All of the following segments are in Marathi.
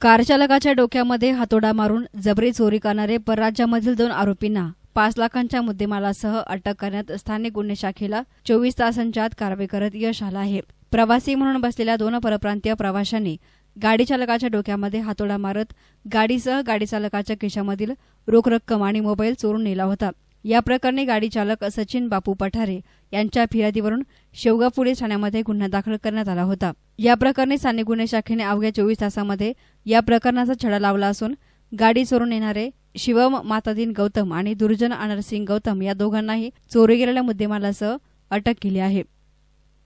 कारचालकाच्या डोक्यामध्ये हातोडा मारून जबरी चोरी करणारे परराज्यामधील दोन आरोपींना पाच लाखांच्या मुद्देमालासह अटक करण्यात स्थानिक गुन्हे शाखेला चोवीस तासांच्या आत कारवाई करत यश आलं आहे. प्रवासी म्हणून बसलेल्या दोन परप्रांतीय प्रवाशांनी गाडी चालकाच्या डोक्यामध्ये हातोडा मारत गाडीसह गाडी चालकाच्या खिशामधील रोख रक्कम आणि मोबाईल चोरून नेला होता. या प्रकरणी गाडी चालक सचिन बापू पठारे यांच्या फिर्यादीवरून शेवगाव पोलीस ठाण्यामध्ये गुन्हा दाखल करण्यात आला होता. या प्रकरणी साने गुन्हे शाखेने अवघ्या चोवीस तासामध्ये या प्रकरणाचा छडा लावला असून गाडी चोरून येणारे शिवम मातादीन गौतम आणि दुर्जन अनरसिंग गौतम या दोघांनाही चोरी गेलेल्या मुद्देमालासह अटक केली आहे.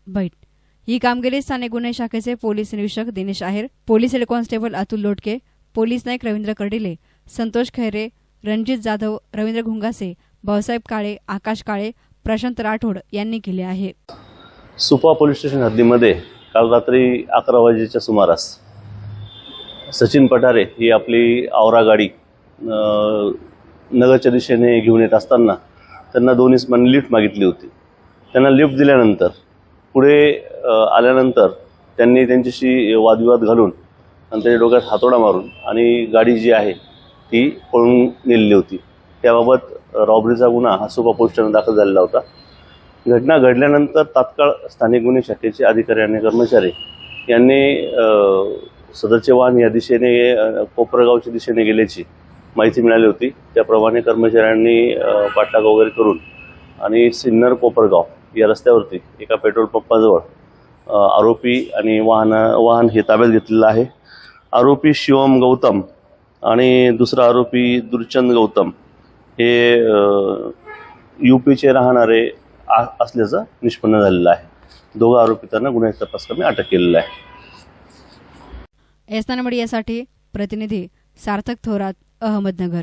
बैठ. ही कामगिरी स्थानिक गुन्हे शाखेचे पोलीस निरीक्षक Dinesh Aher police head constable Atul Lotke police Naik Ravindra Kardile Santosh Khaire Ranjit Jadhav Ravindra Ghungase Bhausaheb Kale Akash Kale Prashant Rathod यांनी केले आहे. सुपा पोलीस स्टेशन हद्दीमध्ये काल रात्री अकरा वाजेच्या सुमारास सचिन पठारे ही आपली आवरा गाडी नगरच्या दिशेने घेऊन येत असताना त्यांना दोन्ही इसमांनी लिफ्ट मागितली होती. त्यांना लिफ्ट दिल्यानंतर पुढे आल्यानंतर त्यांनी त्यांच्याशी वादविवाद घालून आणि त्याच्या डोक्यात हातोडा मारून आणि गाडी जी आहे ती पळून नेलेली होती. त्याबाबत रॉबरीचा गुन्हा हा सुपा पोलीस दाखल झालेला होता. घटना घडल्यानंतर तात्काळ स्थानिक गुन्हे शाखेचे अधिकारी आणि कर्मचारी यांनी सदरचे वाहन या दिशेने कोपरगावच्या दिशेने गेल्याची माहिती मिळाली होती. त्याप्रमाणे कर्मचाऱ्यांनी पाठलाग वगैरे करून आणि सिन्नर कोपरगाव या रस्त्यावरती एका पेट्रोल पंपाजवळ आरोपी आणि वाहन वाहन हे ताब्यात घेतलेलं आहे. आरोपी शिवम गौतम आणि दुसरा आरोपी दुर्चंद गौतम हे यूपीचे राहणारे असल्याचं निष्पन्न झालेलं आहे. दोघं आरोपितांना तपास कमी अटक केलेलं आहे. एसना मीडियासाठी प्रतिनिधी सार्थक थोरात अहमदनगर.